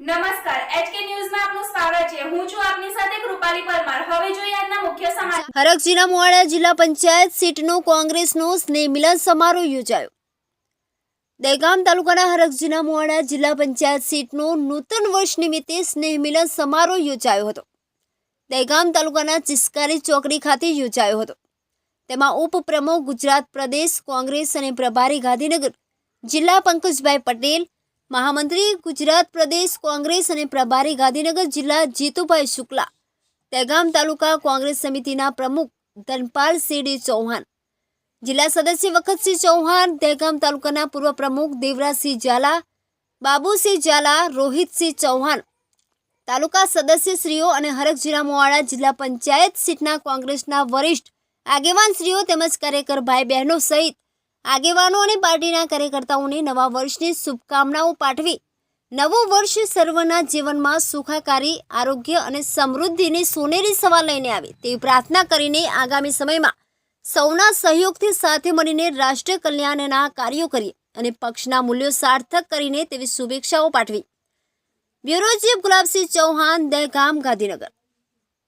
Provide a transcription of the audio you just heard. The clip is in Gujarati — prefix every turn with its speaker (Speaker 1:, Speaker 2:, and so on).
Speaker 1: નમસ્કાર એચકે
Speaker 2: જિલ્લા પંચાયત સીટનું કોંગ્રેસનું સ્નેહ મિલન સમારોહ યોજાયો. દહેગામ તાલુકાના હરકજીના મોવાડા જિલ્લા પંચાયત સીટનું નૂતન વર્ષ નિમિત્તે સ્નેહ મિલન સમારોહ યોજાયો હતો. દહેગામ તાલુકાના ચિસ્કારી ચોકડી ખાતે યોજાયો હતો. તેમાં ઉપપ્રમુખ ગુજરાત પ્રદેશ કોંગ્રેસ અને પ્રભારી ગાંધીનગર જિલ્લા પંકજભાઈ પટેલ મહામંત્રી ગુજરાત પ્રદેશ કોંગ્રેસ અને પ્રભારી ગાંધીનગર જિલ્લા જીતુભાઈ શુક્લા દહેગામ તાલુકા કોંગ્રેસ સમિતિના પ્રમુખ ધનપાલ સીડી ચૌહાણ, જિલ્લા સદસ્ય વખતસિંહ ચૌહાણ દહેગામ તાલુકાના પૂર્વ પ્રમુખ દેવરાજસિંહ ઝાલા, બાબુસિંહ ઝાલા, રોહિતસિંહ ચૌહાણ, તાલુકા સદસ્યશ્રીઓ અને હરકજીરા મોવાડા જિલ્લા પંચાયત સીટના કોંગ્રેસના વરિષ્ઠ આગેવાનશ્રીઓ તેમજ કાર્યકર ભાઈ બહેનો સહિત આગેવાનો અને પાર્ટીના કાર્યકર્તાઓને નવા વર્ષની શુભકામનાઓ પાઠવી. નવું વર્ષ સર્વના જીવનમાં સુખાકારી, આરોગ્ય અને સમૃદ્ધિની સોનેરી સવાર લઈને આવે તેવી પ્રાર્થના કરીને આગામી સમયમાં સૌના સહયોગથી સાથે મળીને રાષ્ટ્ર કલ્યાણના કાર્યો કરીએ અને પક્ષના મૂલ્યો સાર્થક કરીને તેવી શુભેચ્છાઓ પાઠવી. બ્યુરો ગુલાબસિંહ ચૌહાણ, દહેગામ, ગાંધીનગર.